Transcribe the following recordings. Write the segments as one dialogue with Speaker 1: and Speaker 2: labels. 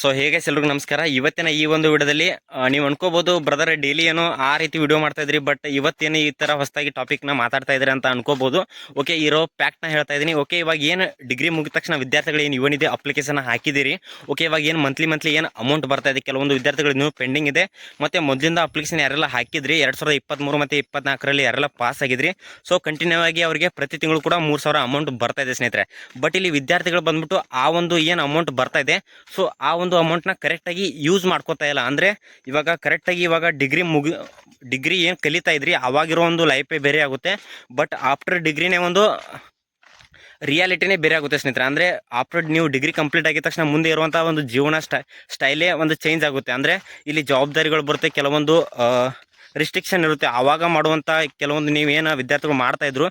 Speaker 1: So ಹೇಗೆ ಎಲ್ರಿಗೂ ನಮಸ್ಕಾರ. ಇವತ್ತಿನ ಈ ಒಂದು ವಿಡಿಯೋದಲ್ಲಿ ನೀವು ಅನ್ಕೋಬಹುದು ಬ್ರದರ್ ಡೈಲಿ ಏನೋ ಆ ರೀತಿ ವಿಡಿಯೋ ಮಾಡ್ತಾ ಇದ್ರಿ ಬಟ್ ಇವತ್ತೇನು ಈ ತರ ಹೊಸದಾಗಿ ಟಾಪಿಕ್ನ ಮಾತಾಡ್ತಾ ಇದ್ರಿ ಅಂತ ಅನ್ಕೋಬಹುದು ಓಕೆ ಇರೋ ಪ್ಯಾಕ್ಟ್ನ ಹೇಳ್ತಾ ಇದೀನಿ ಓಕೆ ಇವಾಗ ಏನು ಡಿಗ್ರಿ ಮುಗಿದ ತಕ್ಷಣ ವಿದ್ಯಾರ್ಥಿಗಳು ಏನು ಇವನಿದೆ ಅಪ್ಲಿಕೇಶನ್ ಹಾಕಿದಿರಿ ಓಕೆ ಇವಾಗ ಏನು ಮಂತ್ಲಿ ಮಂತ್ಲಿ ಏನು ಅಮೌಂಟ್ ಬರ್ತಾ ಇದೆ? ಕೆಲವೊಂದು ವಿದ್ಯಾರ್ಥಿಗಳು ಇನ್ನೂ ಪೆಂಡಿಂಗ್ ಇದೆ. ಮತ್ತೆ ಮೊದಲಿಂದ ಅಪ್ಲಿಕೇಶನ್ ಯಾರೆಲ್ಲ ಹಾಕಿದ್ರಿ? ಎರಡು ಸಾವಿರದ ಇಪ್ಪತ್ಮೂರು ಮತ್ತೆ ಇಪ್ಪತ್ನಾಲ್ಕರಲ್ಲಿ ಯಾರೆಲ್ಲ ಪಾಸ್ ಆಗಿದ್ರಿ? ಸೊ ಕಂಟಿನ್ಯೂ ಆಗಿ ಅವರಿಗೆ ಪ್ರತಿ ತಿಂಗಳು ಕೂಡ ಮೂರು ಸಾವಿರ ಅಮೌಂಟ್ ಬರ್ತಾ ಇದೆ ಸ್ನೇಹಿತರೆ. ಬಟ್ ಇಲ್ಲಿ ವಿದ್ಯಾರ್ಥಿಗಳು ಬಂದ್ಬಿಟ್ಟು ಆ ಒಂದು ಏನು ಅಮೌಂಟ್ ಬರ್ತಾ ಇದೆ? ಸೊ ಆ ಒಂದು ಅಮೌಂಟ್ನ ಕರೆಕ್ಟಾಗಿ ಯೂಸ್ ಮಾಡ್ಕೋತಾ ಇಲ್ಲ. ಅಂದರೆ ಇವಾಗ ಕರೆಕ್ಟಾಗಿ ಇವಾಗ ಡಿಗ್ರಿ ಮುಗಿ ಡಿಗ್ರಿ ಏನು ಕಲಿತಾ ಇದ್ರಿ, ಅವಾಗಿರೋ ಒಂದು ಲೈಫೇ ಬೇರೆ ಆಗುತ್ತೆ. ಬಟ್ ಆಫ್ಟರ್ ಡಿಗ್ರಿನೇ ಒಂದು ರಿಯಾಲಿಟಿನೇ ಬೇರೆ ಆಗುತ್ತೆ ಸ್ನೇಹಿತರೆ. ಅಂದರೆ ಆಫ್ಟರ್ ನೀವು ಡಿಗ್ರಿ ಕಂಪ್ಲೀಟ್ ಆಗಿದ ತಕ್ಷಣ ಮುಂದೆ ಇರುವಂಥ ಒಂದು ಜೀವನ ಸ್ಟೈ ಸ್ಟೈಲೇ ಒಂದು ಚೇಂಜ್ ಆಗುತ್ತೆ. ಅಂದರೆ ಇಲ್ಲಿ ಜವಾಬ್ದಾರಿಗಳು ಬರುತ್ತೆ. ಕೆಲವೊಂದು ರಿಸ್ಟ್ರಿಕ್ಷನ್ ಇರುತ್ತೆ. ಆವಾಗ ಮಾಡುವಂಥ ಕೆಲವೊಂದು ನೀವೇನು ವಿದ್ಯಾರ್ಥಿಗಳು ಮಾಡ್ತಾ ಇದ್ರು,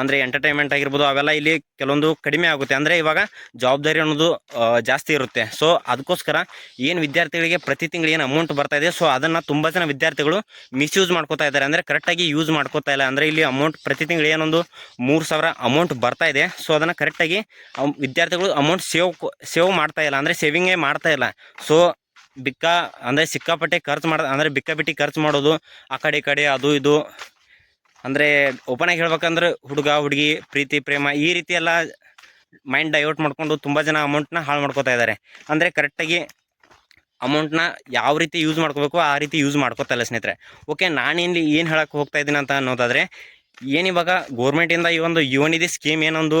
Speaker 1: ಅಂದರೆ ಎಂಟರ್ಟೈನ್ಮೆಂಟ್ ಆಗಿರ್ಬೋದು, ಅವೆಲ್ಲ ಇಲ್ಲಿ ಕೆಲವೊಂದು ಕಡಿಮೆ ಆಗುತ್ತೆ. ಅಂದರೆ ಇವಾಗ ಜವಾಬ್ದಾರಿ ಅನ್ನೋದು ಜಾಸ್ತಿ ಇರುತ್ತೆ. ಸೊ ಅದಕ್ಕೋಸ್ಕರ ಏನು ವಿದ್ಯಾರ್ಥಿಗಳಿಗೆ ಪ್ರತಿ ತಿಂಗಳು ಏನು ಅಮೌಂಟ್ ಬರ್ತಾ ಇದೆ ಸೊ ಅದನ್ನು ತುಂಬ ಜನ ವಿದ್ಯಾರ್ಥಿಗಳು ಮಿಸ್ಯೂಸ್ ಮಾಡ್ಕೋತಾ ಇದ್ದಾರೆ. ಅಂದರೆ ಕರೆಕ್ಟಾಗಿ ಯೂಸ್ ಮಾಡ್ಕೋತಾ ಇಲ್ಲ. ಅಂದರೆ ಇಲ್ಲಿ ಅಮೌಂಟ್ ಪ್ರತಿ ತಿಂಗಳು ಏನೊಂದು ಮೂರು ಸಾವಿರ ಅಮೌಂಟ್ ಬರ್ತಾ ಇದೆ. ಸೊ ಅದನ್ನು ಕರೆಕ್ಟಾಗಿ ವಿದ್ಯಾರ್ಥಿಗಳು ಅಮೌಂಟ್ ಸೇವ್ ಸೇವ್ ಮಾಡ್ತಾ ಇಲ್ಲ. ಅಂದರೆ ಸೇವಿಂಗೇ ಮಾಡ್ತಾ ಇಲ್ಲ. ಸೊ ಬಿಕ್ಕ, ಅಂದರೆ ಸಿಕ್ಕಾಪಟ್ಟೆ ಖರ್ಚು ಮಾಡ, ಅಂದರೆ ಬಿಕ್ಕ ಬಿಟ್ಟು ಖರ್ಚು ಮಾಡೋದು, ಆ ಕಡೆ ಈ ಕಡೆ ಅದು ಇದು. ಅಂದರೆ ಓಪನಾಗಿ ಹೇಳ್ಬೇಕಂದ್ರೆ ಹುಡುಗ, ಹುಡುಗಿ, ಪ್ರೀತಿ, ಪ್ರೇಮ, ಈ ರೀತಿ ಎಲ್ಲ ಮೈಂಡ್ ಡೈವರ್ಟ್ ಮಾಡಿಕೊಂಡು ತುಂಬ ಜನ ಅಮೌಂಟ್ನ ಹಾಳು ಮಾಡ್ಕೋತಾ ಇದ್ದಾರೆ ಅಂದರೆ ಕರೆಕ್ಟಾಗಿ ಅಮೌಂಟ್ನ ಯಾವ ರೀತಿ ಯೂಸ್ ಮಾಡ್ಕೋಬೇಕು, ಆ ರೀತಿ ಯೂಸ್ ಮಾಡ್ಕೋತಾ ಇಲ್ಲ ಸ್ನೇಹಿತರೆ. ಓಕೆ ನಾನಿಲ್ಲಿ ಏನು ಹೇಳಕ್ಕೆ ಹೋಗ್ತಾ ಇದ್ದೀನಿ ಅಂತ ಅನ್ನೋದಾದರೆ ಏನಿವಾಗ ಗೋರ್ಮೆಂಟಿಂದ ಈ ಒಂದು ಯುವನಿಧಿ ಸ್ಕೀಮ್ ಏನೊಂದು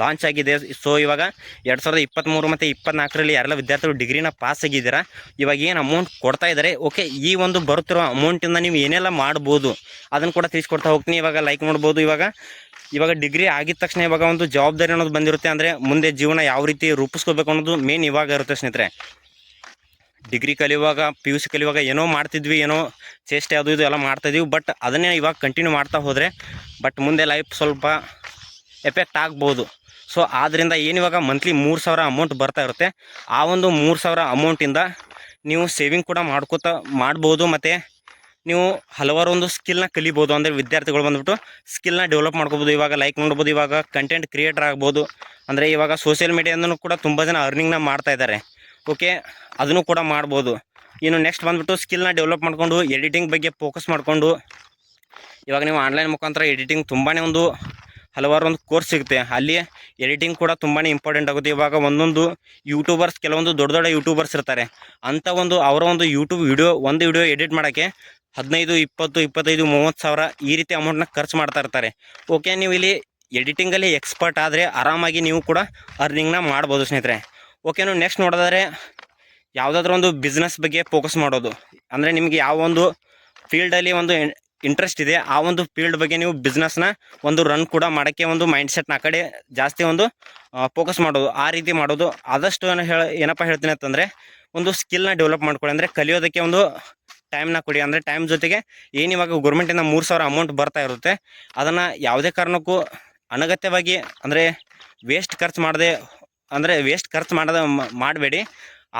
Speaker 1: ಲಾಂಚ್ ಆಗಿದೆ. ಸೊ ಇವಾಗ ಎರಡು ಸಾವಿರದ ಇಪ್ಪತ್ತ್ಮೂರು ಮತ್ತು ಇಪ್ಪತ್ನಾಲ್ಕರಲ್ಲಿ ಯಾರೆಲ್ಲ ವಿದ್ಯಾರ್ಥಿಗಳು ಡಿಗ್ರಿನ ಪಾಸ್ ಆಗಿದ್ದೀರಾ, ಇವಾಗ ಏನು ಅಮೌಂಟ್ ಕೊಡ್ತಾ ಇದ್ದಾರೆ? ಓಕೆ ಈ ಒಂದು ಬರುತ್ತಿರೋ ಅಮೌಂಟಿಂದ ನೀವು ಏನೆಲ್ಲ ಮಾಡ್ಬೋದು? ಅದನ್ನು ಕೂಡ ತಿಳಿಸ್ಕೊಡ್ತಾ ಹೋಗ್ತೀನಿ. ಇವಾಗ ಲೈಕ್ ಮಾಡ್ಬೋದು ಇವಾಗ ಇವಾಗ ಡಿಗ್ರಿ ಆಗಿದ ತಕ್ಷಣ ಇವಾಗ ಒಂದು ಜವಾಬ್ದಾರಿ ಅನ್ನೋದು ಬಂದಿರುತ್ತೆ. ಅಂದರೆ ಮುಂದೆ ಜೀವನ ಯಾವ ರೀತಿ ರೂಪಿಸ್ಕೋಬೇಕು ಅನ್ನೋದು ಮೇನ್ ಇವಾಗ ಇರುತ್ತೆ ಸ್ನೇಹಿತರೆ. ಡಿಗ್ರಿ ಕಲಿಯುವಾಗ ಪಿ ಯು ಸಿ ಕಲಿಯುವಾಗ ಏನೋ ಮಾಡ್ತಿದ್ವಿ, ಏನೋ ಚೇಷ್ಟೆ ಅದು ಇದು ಎಲ್ಲ ಮಾಡ್ತಾಯಿದ್ವಿ ಬಟ್ ಅದನ್ನೇ ಇವಾಗ ಕಂಟಿನ್ಯೂ ಮಾಡ್ತಾ ಹೋದರೆ ಬಟ್ ಮುಂದೆ ಲೈಫ್ ಸ್ವಲ್ಪ ಎಫೆಕ್ಟ್ ಆಗ್ಬೋದು. ಸೊ ಆದ್ದರಿಂದ ಏನಿವಾಗ ಮಂತ್ಲಿ ಮೂರು ಸಾವಿರ ಅಮೌಂಟ್ ಬರ್ತಾ ಇರುತ್ತೆ. ಆ ಒಂದು ಮೂರು ಸಾವಿರ ಅಮೌಂಟಿಂದ ನೀವು ಸೇವಿಂಗ್ ಕೂಡ ಮಾಡ್ಕೋತ, ಮಾಡ್ಬೋದು ಮತ್ತು ನೀವು ಹಲವಾರು ಒಂದು ಸ್ಕಿಲ್ನ ಕಲಿಬೋದು. ಅಂದರೆ ವಿದ್ಯಾರ್ಥಿಗಳು ಬಂದ್ಬಿಟ್ಟು ಸ್ಕಿಲ್ನ ಡೆವಲಪ್ ಮಾಡ್ಕೋಬೋದು. ಇವಾಗ ಲೈಕ್ ನೋಡ್ಬೋದು, ಇವಾಗ ಕಂಟೆಂಟ್ ಕ್ರಿಯೇಟರ್ ಆಗ್ಬೋದು. ಅಂದರೆ ಇವಾಗ ಸೋಷಿಯಲ್ ಮೀಡಿಯಾದಿಂದನೂ ಕೂಡ ತುಂಬ ಜನ ಅರ್ನಿಂಗ್ನ ಮಾಡ್ತಾ ಇದ್ದಾರೆ. ಓಕೆ ಅದನ್ನು ಕೂಡ ಮಾಡ್ಬೋದು. ಇನ್ನು ನೆಕ್ಸ್ಟ್ ಬಂದ್ಬಿಟ್ಟು ಸ್ಕಿಲ್ನ ಡೆವಲಪ್ ಮಾಡಿಕೊಂಡು ಎಡಿಟಿಂಗ್ ಬಗ್ಗೆ ಫೋಕಸ್ ಮಾಡಿಕೊಂಡು ಇವಾಗ ನೀವು ಆನ್ಲೈನ್ ಮುಖಾಂತರ ಎಡಿಟಿಂಗ್ ತುಂಬಾ ಒಂದು ಹಲವಾರು ಒಂದು ಕೋರ್ಸ್ ಸಿಗುತ್ತೆ. ಅಲ್ಲಿ ಎಡಿಟಿಂಗ್ ಕೂಡ ತುಂಬಾ ಇಂಪಾರ್ಟೆಂಟ್ ಆಗುತ್ತೆ. ಇವಾಗ ಒಂದೊಂದು ಯೂಟ್ಯೂಬರ್ಸ್ ಕೆಲವೊಂದು ದೊಡ್ಡ ದೊಡ್ಡ ಯೂಟ್ಯೂಬರ್ಸ್ ಇರ್ತಾರೆ. ಅಂಥ ಒಂದು ಅವರ ಒಂದು ಯೂಟ್ಯೂಬ್ ವಿಡಿಯೋ ಒಂದು ವಿಡಿಯೋ ಎಡಿಟ್ ಮಾಡೋಕ್ಕೆ ಹದಿನೈದು, ಇಪ್ಪತ್ತು, ಇಪ್ಪತ್ತೈದು, ಮೂವತ್ತು ಸಾವಿರ ಈ ರೀತಿ ಅಮೌಂಟ್ನ ಖರ್ಚು ಮಾಡ್ತಾ ಇರ್ತಾರೆ. ಓಕೆ ನೀವು ಇಲ್ಲಿ ಎಡಿಟಿಂಗಲ್ಲಿ ಎಕ್ಸ್ಪರ್ಟ್ ಆದರೆ ಆರಾಮಾಗಿ ನೀವು ಕೂಡ ಅರ್ನಿಂಗ್ನ ಮಾಡ್ಬೋದು ಸ್ನೇಹಿತರೆ. ಓಕೆ ನೀವು ನೆಕ್ಸ್ಟ್ ನೋಡೋದಾದ್ರೆ ಯಾವುದಾದ್ರೂ ಒಂದು ಬಿಸ್ನೆಸ್ ಬಗ್ಗೆ ಫೋಕಸ್ ಮಾಡೋದು. ಅಂದರೆ ನಿಮಗೆ ಯಾವ ಒಂದು ಫೀಲ್ಡಲ್ಲಿ ಒಂದು ಇಂಟ್ರೆಸ್ಟ್ ಇದೆ. ಆ ಒಂದು ಫೀಲ್ಡ್ ಬಗ್ಗೆ ನೀವು ಬಿಸ್ನೆಸ್ನ ಒಂದು ರನ್ ಕೂಡ ಮಾಡೋಕ್ಕೆ ಒಂದು ಮೈಂಡ್ಸೆಟ್ನ ಆ ಕಡೆ ಜಾಸ್ತಿ ಒಂದು ಫೋಕಸ್ ಮಾಡೋದು, ಆ ರೀತಿ ಮಾಡೋದು. ಆದಷ್ಟು ಏನು ಹೇಳ, ಏನಪ್ಪ ಹೇಳ್ತೀನಿ ಅಂತಂದರೆ, ಒಂದು ಸ್ಕಿಲ್ನ ಡೆವಲಪ್ ಮಾಡ್ಕೊಳ್ಳಿ. ಅಂದರೆ ಕಲಿಯೋದಕ್ಕೆ ಒಂದು ಟೈಮ್ನ ಕೊಡಿ. ಅಂದರೆ ಟೈಮ್ ಜೊತೆಗೆ ಏನು ಇವಾಗ ಗೌರ್ಮೆಂಟಿಂದ ಮೂರು ಸಾವಿರ ಅಮೌಂಟ್ ಬರ್ತಾ ಇರುತ್ತೆ, ಅದನ್ನು ಯಾವುದೇ ಕಾರಣಕ್ಕೂ ಅನಗತ್ಯವಾಗಿ ಅಂದರೆ ವೇಸ್ಟ್ ಖರ್ಚು ಮಾಡದೆ, ಅಂದರೆ ವೇಸ್ಟ್ ಖರ್ಚು ಮಾಡದ ಮಾಡಬೇಡಿ.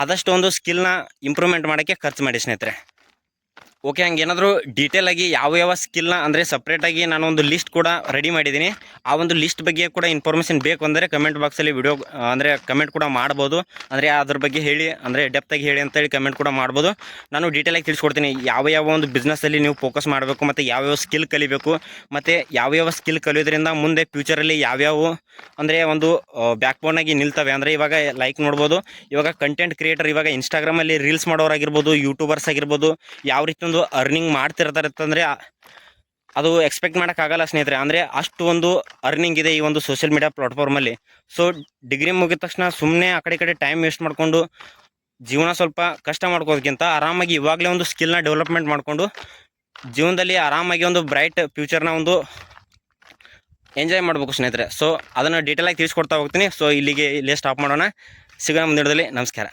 Speaker 1: ಆದಷ್ಟು ಒಂದು ಸ್ಕಿಲ್ನ ಇಂಪ್ರೂವ್ಮೆಂಟ್ ಮಾಡೋಕ್ಕೆ ಖರ್ಚು ಮಾಡಿ ಸ್ನೇಹಿತರೆ. ಓಕೆ ಹಂಗೇನಾದರೂ ಡೀಟೇಲ್ ಆಗಿ ಯಾವ ಯಾವ ಸ್ಕಿಲ್ನ ಅಂದರೆ ಸಪ್ರೇಟಾಗಿ ನಾನು ಒಂದು ಲಿಸ್ಟ್ ಕೂಡ ರೆಡಿ ಮಾಡಿದ್ದೀನಿ ಆ ಒಂದು ಲಿಸ್ಟ್ ಬಗ್ಗೆ ಕೂಡ ಇನ್ಫಾರ್ಮೇಷನ್ ಬೇಕು ಅಂದರೆ ಕಮೆಂಟ್ ಬಾಕ್ಸಲ್ಲಿ ವಿಡಿಯೋ ಅಂದರೆ ಕಮೆಂಟ್ ಕೂಡ ಮಾಡ್ಬೋದು. ಅಂದರೆ ಅದ್ರ ಬಗ್ಗೆ ಹೇಳಿ, ಅಂದರೆ ಡೆಪ್ತಾಗಿ ಹೇಳಿ ಅಂತೇಳಿ ಕಮೆಂಟ್ ಕೂಡ ಮಾಡ್ಬೋದು. ನಾನು ಡೀಟೇಲಾಗಿ ತಿಳಿಸ್ಕೊಡ್ತೀನಿ. ಯಾವ ಯಾವ ಒಂದು ಬಿಸ್ನೆಸ್ಸಲ್ಲಿ ನೀವು ಫೋಕಸ್ ಮಾಡಬೇಕು, ಮತ್ತು ಯಾವ್ಯಾವ ಸ್ಕಿಲ್ ಕಲಿಬೇಕು, ಮತ್ತು ಯಾವ್ಯಾವ ಸ್ಕಿಲ್ ಕಲಿಯೋದ್ರಿಂದ ಮುಂದೆ ಫ್ಯೂಚರಲ್ಲಿ ಯಾವ್ಯಾವ ಅಂದರೆ ಒಂದು ಬ್ಯಾಕ್ ಬೋನಾಗಿ ನಿಲ್ತವೆ. ಅಂದರೆ ಇವಾಗ ಲೈಕ್ ನೋಡ್ಬೋದು, ಇವಾಗ ಕಂಟೆಂಟ್ ಕ್ರಿಯೇಟರ್ ಇವಾಗ ಇನ್ಸ್ಟಾಗ್ರಾಮಲ್ಲಿ ರೀಲ್ಸ್ ಮಾಡೋರಾಗಿರ್ಬೋದು ಯೂಟ್ಯೂಬರ್ಸ್ ಆಗಿರ್ಬೋದು, ಯಾವ ರೀತಿ ಒಂದು ಅರ್ನಿಂಗ್ ಮಾಡ್ತಿರ್ತಾರೆ ಅಂತಂದರೆ ಅದು ಎಕ್ಸ್ಪೆಕ್ಟ್ ಮಾಡೋಕ್ಕಾಗಲ್ಲ ಸ್ನೇಹಿತರೆ. ಅಂದರೆ ಅಷ್ಟು ಒಂದು ಅರ್ನಿಂಗ್ ಇದೆ ಈ ಒಂದು ಸೋಷಿಯಲ್ ಮೀಡಿಯಾ ಪ್ಲಾಟ್ಫಾರ್ಮಲ್ಲಿ ಸೊ ಡಿಗ್ರಿ ಮುಗಿದ ತಕ್ಷಣ ಸುಮ್ಮನೆ ಆ ಕಡೆ ಕಡೆ ಟೈಮ್ ವೇಸ್ಟ್ ಮಾಡಿಕೊಂಡು ಜೀವನ ಸ್ವಲ್ಪ ಕಷ್ಟ ಮಾಡ್ಕೋದಕ್ಕಿಂತ ಆರಾಮಾಗಿ ಇವಾಗಲೇ ಒಂದು ಸ್ಕಿಲ್ನ ಡೆವಲಪ್ಮೆಂಟ್ ಮಾಡಿಕೊಂಡು ಜೀವನದಲ್ಲಿ ಆರಾಮಾಗಿ ಒಂದು ಬ್ರೈಟ್ ಫ್ಯೂಚರ್ನ ಒಂದು ಎಂಜಾಯ್ ಮಾಡಬೇಕು ಸ್ನೇಹಿತರೆ. ಸೊ ಅದನ್ನು ಡೀಟೇಲಾಗಿ ತಿಳಿಸ್ಕೊಡ್ತಾ ಹೋಗ್ತೀನಿ. ಸೊ ಇಲ್ಲಿಗೆ ಇಲ್ಲೇ ಸ್ಟಾಪ್ ಮಾಡೋಣ. ಸಿಗೋಣ ಮುಂದಿನದಲ್ಲಿ ನಮಸ್ಕಾರ.